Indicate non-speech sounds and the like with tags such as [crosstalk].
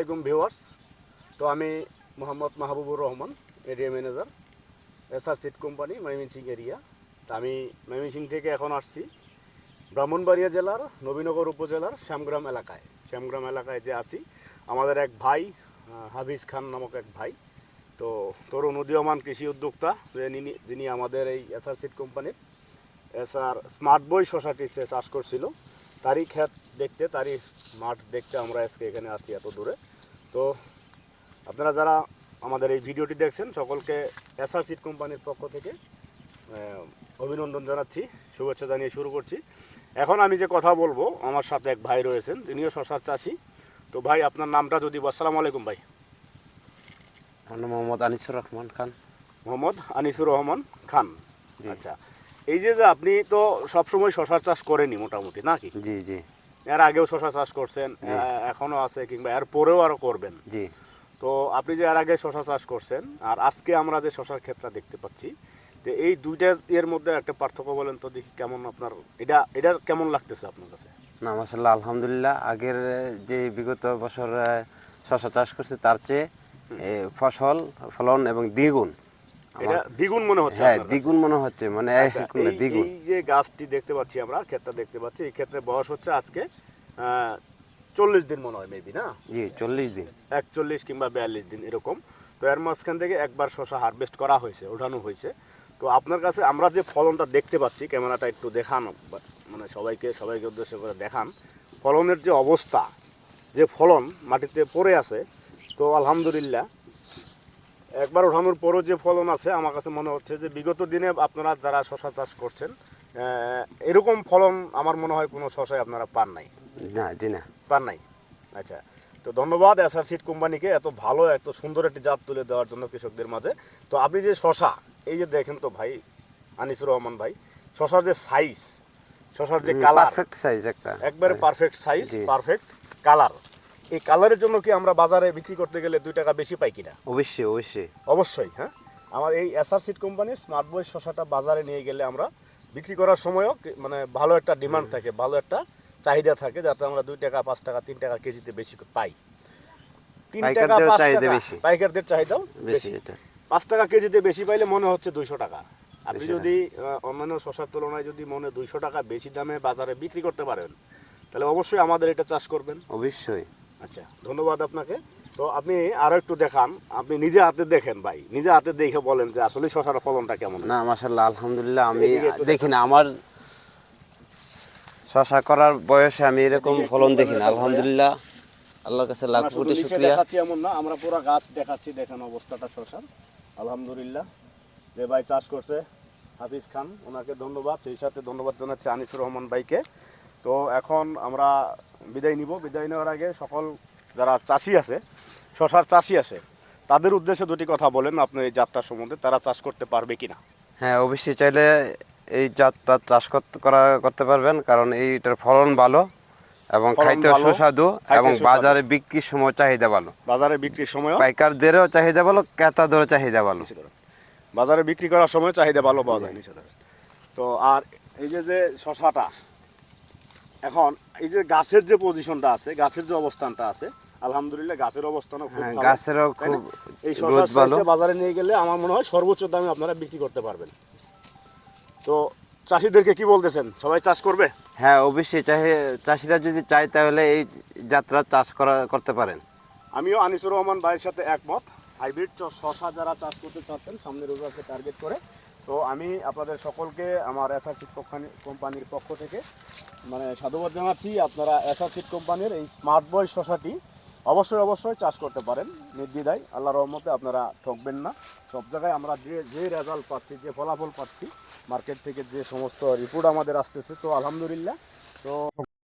আলাইকুম ভিউয়ার্স। তো আমি Mohammad Mahbubur Rahman area manager SR seed company Mymensingh area. তা আমি ময়মনসিং থেকে এখন আসছি ব্রাহ্মণবাড়িয়া জেলার, নবীনগর উপজেলার শ্যামগ্রাম এলাকায়। শ্যামগ্রাম এলাকায় যে আছি, আমাদের এক ভাই হাফিজ খান নামক এক ভাই, তো তরুণ উদীয়মান কৃষি উদ্যোক্তা যিনি আমাদের এই এসআর সিট কোম্পানির এসআর স্মার্ট বই সোসাইটিতে চাষ করছিল, তারই ক্ষেত দেখতে, তারই মাঠ দেখতে আমরা আজকে এখানে আসছি এত দূরে। তো আপনারা যারা আমাদের এই ভিডিওটি দেখছেন সকলকে এসআর সিট কোম্পানির পক্ষ থেকে অভিনন্দন জানাচ্ছি শুভেচ্ছা জানিয়ে শুরু করছি। এখন আমি যে কথা বলব আমার সাথে এক ভাই রয়েছেন তিনিও শশার চাষি। তো ভাই আপনার নামটা যদি আসসালামু আলাইকুম ভাই। আমার মোহাম্মদ আনিসুর রহমান খান। মোহাম্মদ আনিসুর রহমান খান। আচ্ছা এই যে যে আপনি তো সবসময় শশার চাষ করেনি মোটামুটি নাকি? জি জি। এর আগেও শশা চাষ করছেন। এখনও আছে কিংবা এর পরেও আরও করবেন। জি। তো আপনি যে এর আগে শশা চাষ করছেন আর আজকে আমরা যে শশার ক্ষেতটা দেখতে পাচ্ছি তো এই দুইটা এর মধ্যে একটা পার্থক্য বলেন তো দেখি কেমন আপনার এটা এটা কেমন লাগতেছে আপনার কাছে? না মাসাল্লাহ আলহামদুলিল্লাহ আগের যে বিগত বছর শশা চাষ করছে তার চেয়ে ফসল ফলন এবং দ্বিগুণ। এটা দ্বিগুণ মনে হচ্ছে হ্যাঁ? দ্বিগুণ মনে হচ্ছে মানে আচ্ছা, [laughs] দ্বিগুণ। এই যে গাছটি দেখতে পাচ্ছি আমরা ক্ষেতটা দেখতে পাচ্ছি এই ক্ষেত্রে বয়স হচ্ছে আজকে চল্লিশ দিন মনে হয় মেবি না? জি চল্লিশ দিন। একচল্লিশ কিংবা বিয়াল্লিশ দিন এরকম। তো এর মাঝখান থেকে একবার শশা হারভেস্ট করা হয়েছে ওঠানো হয়েছে। তো আপনার কাছে আমরা যে ফলনটা দেখতে পাচ্ছি ক্যামেরাটা একটু দেখান মানে সবাইকে সবাইকে উদ্দেশ্য করে দেখান। ফলনের যে অবস্থা যে ফলন মাটিতে পড়ে আছে তো আলহামদুলিল্লাহ একবার ওঠানোর পরও যে ফলন আছে আমার কাছে মনে হচ্ছে যে বিগত দিনে আপনারা যারা শশা চাষ করছেন এরকম ফলন আমার মনে হয় কোনো শশায় আপনারা পান নাই। না জি না। পান নাই? আচ্ছা তো ধন্যবাদ এসআর সিট কোম্পানিকে এত ভালো এত সুন্দর একটি জাত তুলে দেওয়ার জন্য কৃষকদের মাঝে। তো আপনি যে শশা এই যে দেখেন তো ভাই আনিসুর রহমান ভাই শশার যে সাইজ শশার যে কালার পারফেক্ট সাইজ একটা। একবারে পারফেক্ট সাইজ পারফেক্ট কালার এই কালারের জন্য কি আমরা বাজারে বিক্রি করতে গেলে দুই টাকা বেশি পাই কিনা? অবশ্যই অবশ্যই। অবশ্যই হ্যাঁ? আমার এই এসআর সিট কোম্পানির স্মার্ট বয়েস শশাটা বাজারে নিয়ে গেলে আমরা বিক্রি করার সময়ও মানে ভালো একটা ডিমান্ড থাকে ভালো একটা চাহিদা থাকে যাতে আমরা দুই টাকা পাঁচ টাকা তিন টাকা কেজিতে বেশি পাই। তিন টাকা পাঁচ টাকা পাইকারদের চাহিদাও বেশি বেশি। পাঁচ টাকা কেজিতে বেশি পাইলে মনে হচ্ছে দুইশো টাকা। আপনি যদি অন্যান্য শশার তুলনায় যদি মনে দুইশো টাকা বেশি দামে বাজারে বিক্রি করতে পারেন তাহলে অবশ্যই আমাদের এটা চাষ করবেন। অবশ্যই। আচ্ছা ধন্যবাদ আপনাকে। তো আপনি আরও একটু দেখান। আপনি নিজে হাতে দেখেন ভাই। নিজে হাতে দেখে বলেন যে আসলে শশার ফলনটা কেমন না মাসাল্লাহ আলহামদুলিল্লাহ আমি দেখি না আমার শশা করার বয়সে আমি এরকম ফলন দেখি না আলহামদুলিল্লাহ। আল্লাহর কাছে লাখ কোটি শুক্রিয়া। দেখাচ্ছি এমন না আমরা পুরো গাছ দেখাচ্ছি দেখেন অবস্থাটা শশার। আলহামদুলিল্লাহ যে ভাই চাষ করছে হাফিজ খান ওনাকে ধন্যবাদ। সেই সাথে ধন্যবাদ জানাচ্ছি আনিসুর রহমান ভাইকে। তো এখন আমরা বিদায় নিব। বিদায় নেওয়ার আগে সকল যারা চাষি আছে শশার চাষি আছে তাদের উদ্দেশ্যে দুটি কথা বলেন আপনার এই যাত্রা সম্বন্ধে। তারা চাষ করতে পারবে কিনা? হ্যাঁ অবশ্যই চাইলে এই জাতটা চাষ করতে করা করতে পারবেন। কারণ এইটার ফলন ভালো এবং খাইতে সুস্বাদু এবং বাজারে বিক্রির সময় চাহিদা ভালো। বাজারে বিক্রির সময়ও পাইকারদেরও চাহিদা ভালো ক্রেতাদেরও চাহিদা ভালো। বাজারে বিক্রি করার সময় চাহিদা ভালো পাওয়া যায় তো আর এই যে যে শশাটা এখন এই যে গাছের যে পজিশনটা আছে গাছের যে অবস্থানটা আছে আলহামদুলিল্লাহ গাছের অবস্থানও খুব হ্যাঁ ভালো, গাছেরও খুব এই সাইজটা বাজারে নিয়ে গেলে আমার মনে হয় সর্বোচ্চ দামে আপনারা বিক্রি করতে পারবেন। তো চাষিদেরকে কি বলতেছেন? সবাই চাষ করবে? হ্যাঁ অবশ্যই চাষিরা যদি চায় তাহলে এই যাত্রা চাষ করা করতে পারেন। আমিও আনিসুর রহমান ভাইয়ের সাথে একমত। হাইব্রিড শশা যারা চাষ করতে চাচ্ছেন সামনে রোজাকে টার্গেট করে। তো আমি আপনাদের সকলকে আমার এসআর সিট কোম্পানির পক্ষ থেকে মানে সাধুবাদ জানাচ্ছি আপনারা সিট কোম্পানির এই স্মার্ট বয় শশাটি অবশ্যই অবশ্যই চাষ করতে পারেন। নির্দ্বিধায় আল্লাহ রহমতে আপনারা ঠকবেন না। সব জায়গায় আমরা যে যে রেজাল্ট পাচ্ছি, যে ফলাফল পাচ্ছি মার্কেট থেকে যে সমস্ত রিপোর্ট আমাদের আসতেছে, তো আলহামদুলিল্লাহ। তো